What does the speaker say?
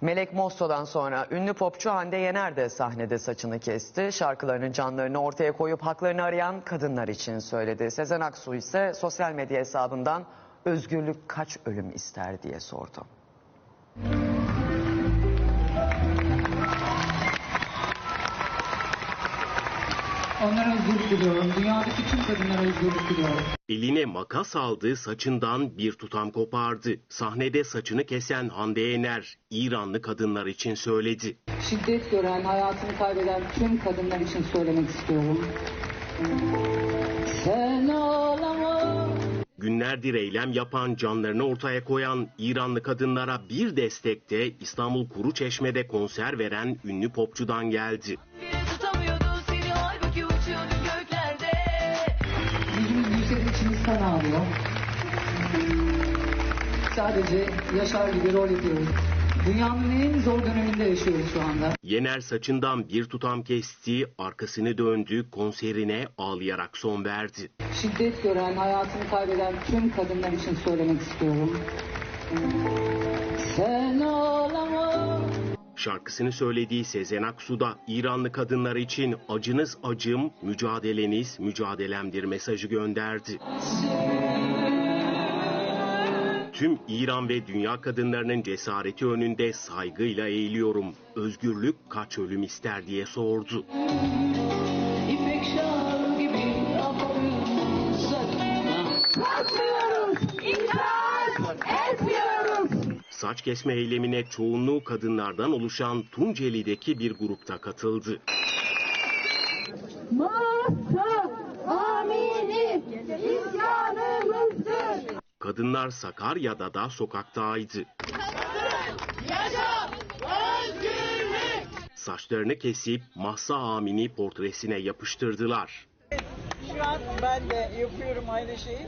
Melek Mosso'dan sonra ünlü popçu Hande Yener de sahnede saçını kesti. Şarkılarının canlarını ortaya koyup haklarını arayan kadınlar için söyledi. Sezen Aksu ise sosyal medya hesabından özgürlük kaç ölüm ister diye sordu. Onlara özgürlük diliyorum. Dünyadaki tüm kadınlara özgürlük diliyorum. Eline makas aldı, saçından bir tutam kopardı. Sahnede saçını kesen Hande Yener, İranlı kadınlar için söyledi. Şiddet gören, hayatını kaybeden tüm kadınlar için söylemek istiyorum. Sen ağlama. Günlerdir eylem yapan, canlarını ortaya koyan İranlı kadınlara bir destekte İstanbul Kuruçeşme'de konser veren ünlü popçudan geldi. Tutamıyordu içimiz kan ağlıyor. Sadece yaşar gibi rol yapıyoruz. Dünyanın en zor döneminde yaşıyoruz şu anda. Yener saçından bir tutam kesti, arkasını döndü, konserine ağlayarak son verdi. Şiddet gören, hayatını kaybeden tüm kadınlar için söylemek istiyorum. Sen ağlama. Şarkısını söylediği Sezen Aksu da İranlı kadınlar için acınız acım, mücadeleniz mücadelemdir mesajı gönderdi. Tüm İran ve dünya kadınlarının cesareti önünde saygıyla eğiliyorum. Özgürlük kaç ölüm ister diye sordu. İpek şal Saç kesme eylemine çoğunluğu kadınlardan oluşan Tunceli'deki bir grupta katıldı. Mahsa amini isyanımızdır. Kadınlar Sakarya'da da sokaktaydı. Saçlarını kesip Mahsa Amini portresine yapıştırdılar. Şu an ben de yapıyorum aynı şeyi.